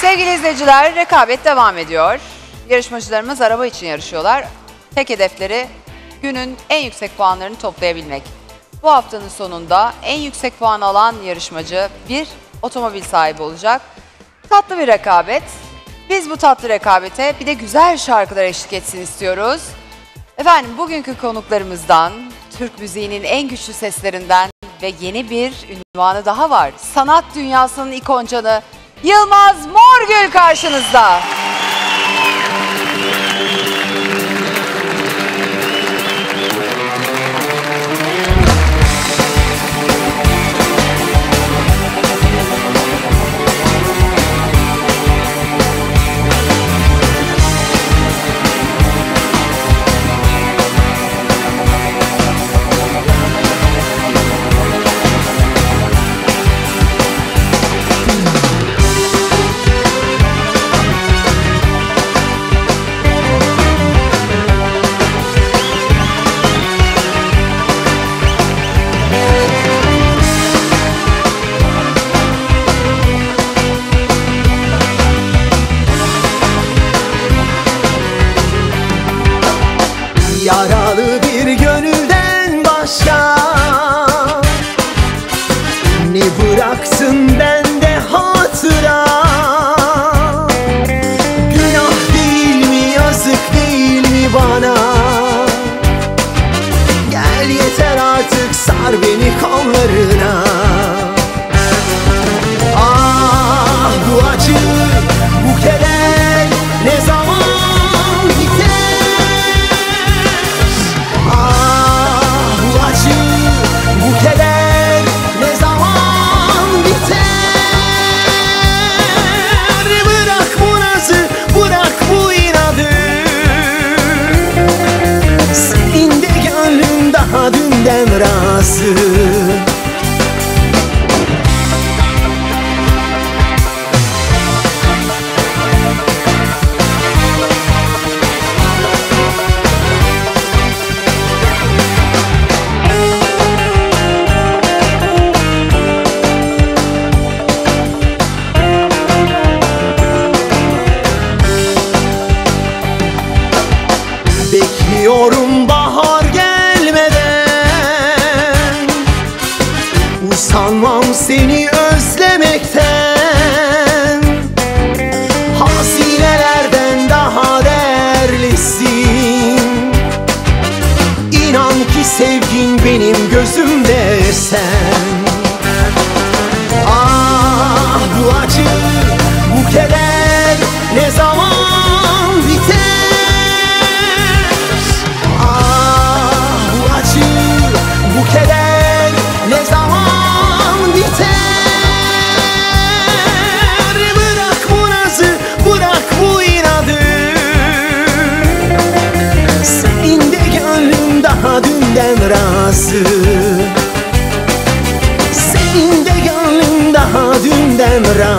Sevgili izleyiciler, rekabet devam ediyor. Yarışmacılarımız araba için yarışıyorlar. Tek hedefleri günün en yüksek puanlarını toplayabilmek. Bu haftanın sonunda en yüksek puan alan yarışmacı bir otomobil sahibi olacak. Tatlı bir rekabet. Biz bu tatlı rekabete bir de güzel şarkılar eşlik etsin istiyoruz. Efendim bugünkü konuklarımızdan Türk müziğinin en güçlü seslerinden ve yeni bir ünvanı daha var. Sanat dünyasının ikoncanı Yılmaz Morgül karşınızda.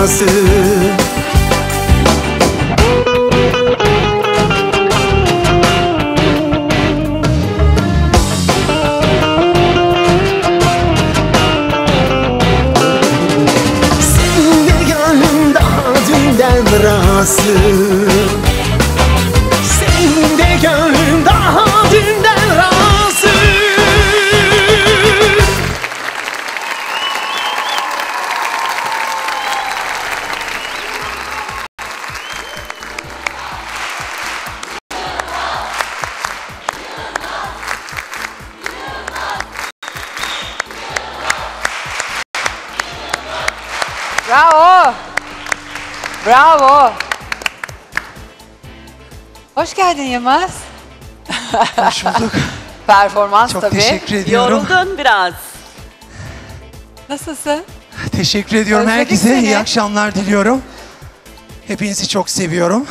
Dünden razı Senin de gönlün daha dünden razı Bravo. Bravo. Hoş geldin Yılmaz. Hoş bulduk. Performans Çok tabii. teşekkür ediyorum. Yoruldun biraz. Nasılsın? Teşekkür ediyorum Özledik herkese. seni. İyi akşamlar diliyorum. Hepinizi çok seviyorum.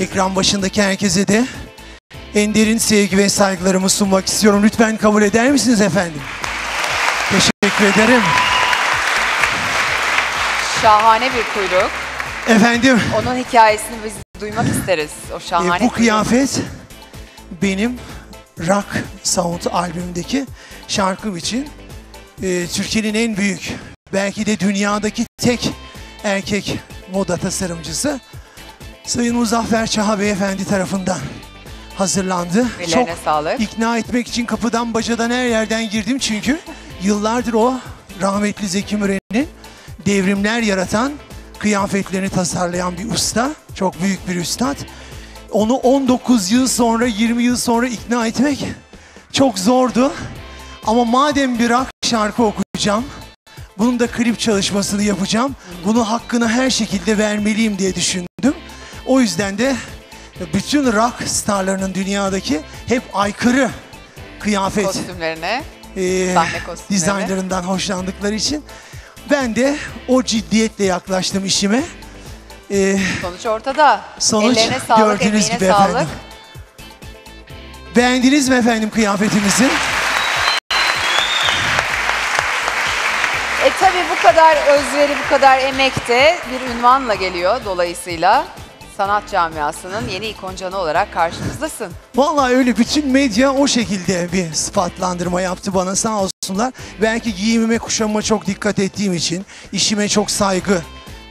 Ekran başındaki herkese de en derin sevgi ve saygılarımı sunmak istiyorum. Lütfen kabul eder misiniz efendim? Teşekkür ederim. Şahane bir kuyruk. Efendim Onun hikayesini biz duymak isteriz. O e, şahane bu kuyruk. kıyafet benim Rock Sound albümündeki şarkım için e, Türkiye'nin en büyük belki de dünyadaki tek erkek moda tasarımcısı. Sayın Muzaffer Çaha Beyefendi tarafından hazırlandı. Ellerine sağlık. ikna etmek için kapıdan bacadan her yerden girdim çünkü yıllardır o rahmetli Zeki Müren'in devrimler yaratan kıyafetlerini tasarlayan bir usta. Çok büyük bir üstad. Onu 19 yıl sonra 20 yıl sonra ikna etmek çok zordu. Ama madem bir rock şarkı okuyacağım, bunun da klip çalışmasını yapacağım. Bunu hakkını her şekilde vermeliyim diye düşündüm. O yüzden de bütün rock starlarının dünyadaki hep aykırı kıyafet Kostümlerine. e, sahne kostümleri. dizaynlarından hoşlandıkları için ben de o ciddiyetle yaklaştım işime. E, Sonuç ortada. sonuç Ellerine sağlık, gördüğünüz emeğine gibi sağlık. efendim. Beğendiniz mi efendim kıyafetimizi? E tabi bu kadar özveri, bu kadar emekte bir ünvanla geliyor dolayısıyla. Sanat camiasının yeni ikoncanı olarak karşımızdasın. Vallahi öyle bütün medya o şekilde bir spotlandırma yaptı bana sağ olsunlar. Belki giyimime kuşamıma çok dikkat ettiğim için, işime çok saygı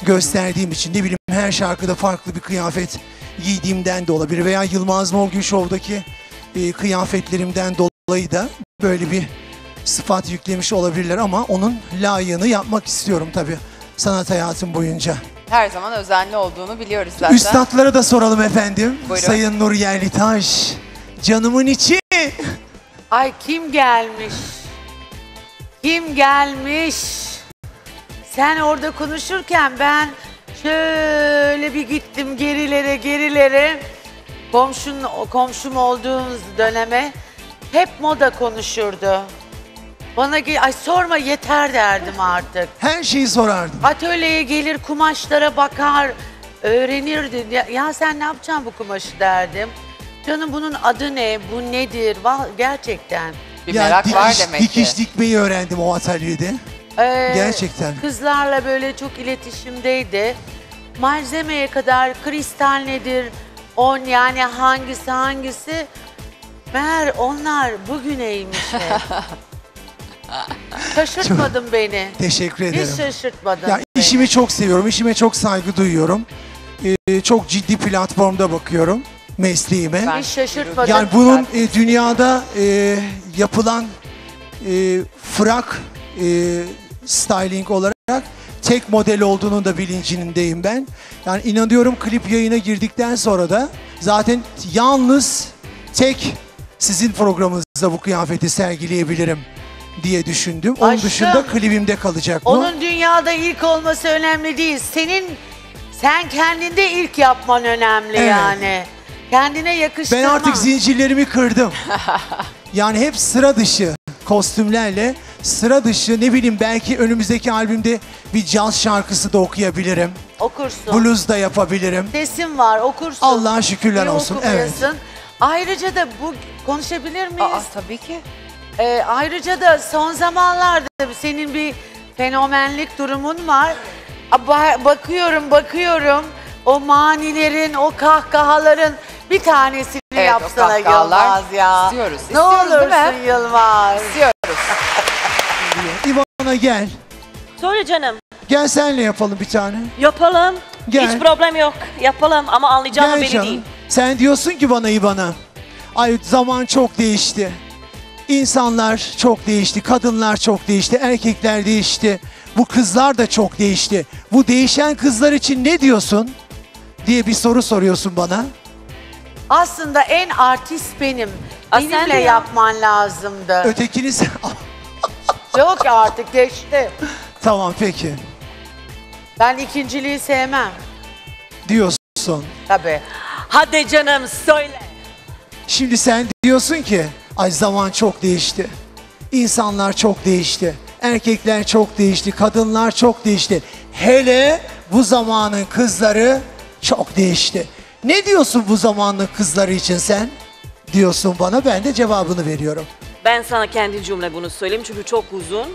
gösterdiğim için ne bileyim her şarkıda farklı bir kıyafet giydiğimden de olabilir. Veya Yılmaz Morgül Show'daki e, kıyafetlerimden dolayı da böyle bir sıfat yüklemiş olabilirler ama onun layığını yapmak istiyorum tabii sanat hayatım boyunca. Her zaman özenli olduğunu biliyoruz zaten. Üstadlara da soralım efendim. Buyurun. Sayın Nur Yerlitaş. Canımın içi. Ay kim gelmiş? Kim gelmiş? Sen orada konuşurken ben şöyle bir gittim gerilere gerilere. Komşun, komşum olduğumuz döneme hep moda konuşurdu. Bana ge- ay sorma yeter derdim artık. Her şeyi sorardım. Atölyeye gelir kumaşlara bakar, öğrenirdi. Ya, ya sen ne yapacaksın bu kumaşı derdim. Canım bunun adı ne, bu nedir? Gerçekten. Bir merak var demek dikiş ki. dikmeyi öğrendim o atölyede. Ee, Gerçekten. Kızlarla böyle çok iletişimdeydi. Malzemeye kadar kristal nedir, on yani hangisi hangisi. Meğer onlar bugüneymiş hep. Şaşırtmadın beni. Teşekkür ederim. Hiç şaşırtmadın Ya beni. işimi çok seviyorum. İşime çok saygı duyuyorum. Ee, çok ciddi platformda bakıyorum mesleğime. Ben- Hiç şaşırtmadın. Yani bunun e, dünyada e, yapılan e, frak e, styling olarak tek model olduğunun da bilincindeyim ben. Yani inanıyorum klip yayına girdikten sonra da zaten yalnız tek sizin programınızda bu kıyafeti sergileyebilirim diye düşündüm. Onun Aşkım, dışında klibimde kalacak bu. Onun dünyada ilk olması önemli değil. Senin sen kendinde ilk yapman önemli Evet. yani. Kendine yakıştırma. Ben artık zincirlerimi kırdım. yani hep sıra dışı kostümlerle sıra dışı ne bileyim belki önümüzdeki albümde bir caz şarkısı da okuyabilirim. okursun. Blues da yapabilirim. Sesin var okursun. Allah'a şükürler İyi olsun, evet. Ayrıca da bu konuşabilir miyiz? Aa, tabii ki. Ee, ayrıca da son zamanlarda senin bir fenomenlik durumun var. Bakıyorum bakıyorum o manilerin o kahkahaların bir tanesini Evet, o yapsana kahkahalar Yılmaz ya. istiyoruz. Ne İstiyoruz, değil mi? olursun Yılmaz. İstiyoruz. İvana gel. Söyle canım. Gel senle yapalım bir tane. Yapalım. Gel. Hiç problem yok. Yapalım ama anlayacağını Gel belli canım. değil. Sen diyorsun ki bana İvana. Ay zaman çok değişti. İnsanlar çok değişti, kadınlar çok değişti, erkekler değişti. Bu kızlar da çok değişti. Bu değişen kızlar için ne diyorsun? Diye bir soru soruyorsun bana. Aslında en artist benim. Aa, sen de Benimle ya. yapman lazımdı. Ötekiniz... Yok artık geçti. tamam peki Ben ikinciliği sevmem. diyorsun. Tabii. Hadi canım söyle. Şimdi sen diyorsun ki ay zaman çok değişti. İnsanlar çok değişti. Erkekler çok değişti. Kadınlar çok değişti. Hele bu zamanın kızları çok değişti. Ne diyorsun bu zamanın kızları için sen? Diyorsun bana ben de cevabını veriyorum. Ben sana kendi cümle bunu söyleyeyim çünkü çok uzun.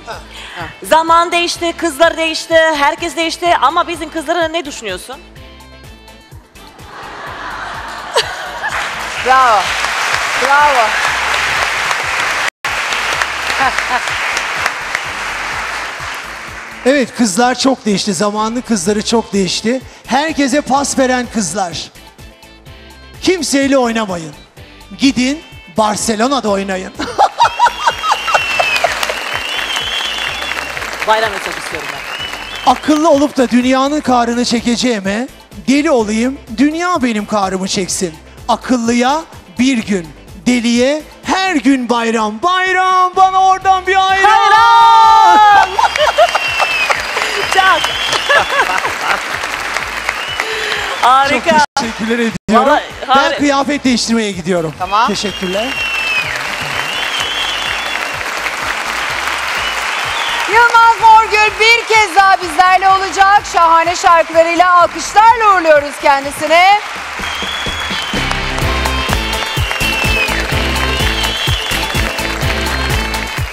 Zaman değişti, kızlar değişti, herkes değişti ama bizim kızlara ne düşünüyorsun? Bravo. Bravo. Evet kızlar çok değişti. Zamanlı kızları çok değişti. herkese pas veren kızlar. Kimseyle oynamayın. Gidin Barcelona'da oynayın. Bayram mesaj istiyorum ben. Akıllı olup da dünyanın karını çekeceğime deli olayım, dünya benim karımı çeksin. Akıllıya bir gün, deliye her gün bayram. Bayram bana oradan bir ayran. Çak. Harika. Çok teşekkürler ediyorum. Vallahi ben kıyafet değiştirmeye gidiyorum. Tamam. Teşekkürler. Yılmaz Morgül bir kez daha bizlerle olacak. Şahane şarkılarıyla alkışlarla uğurluyoruz kendisini.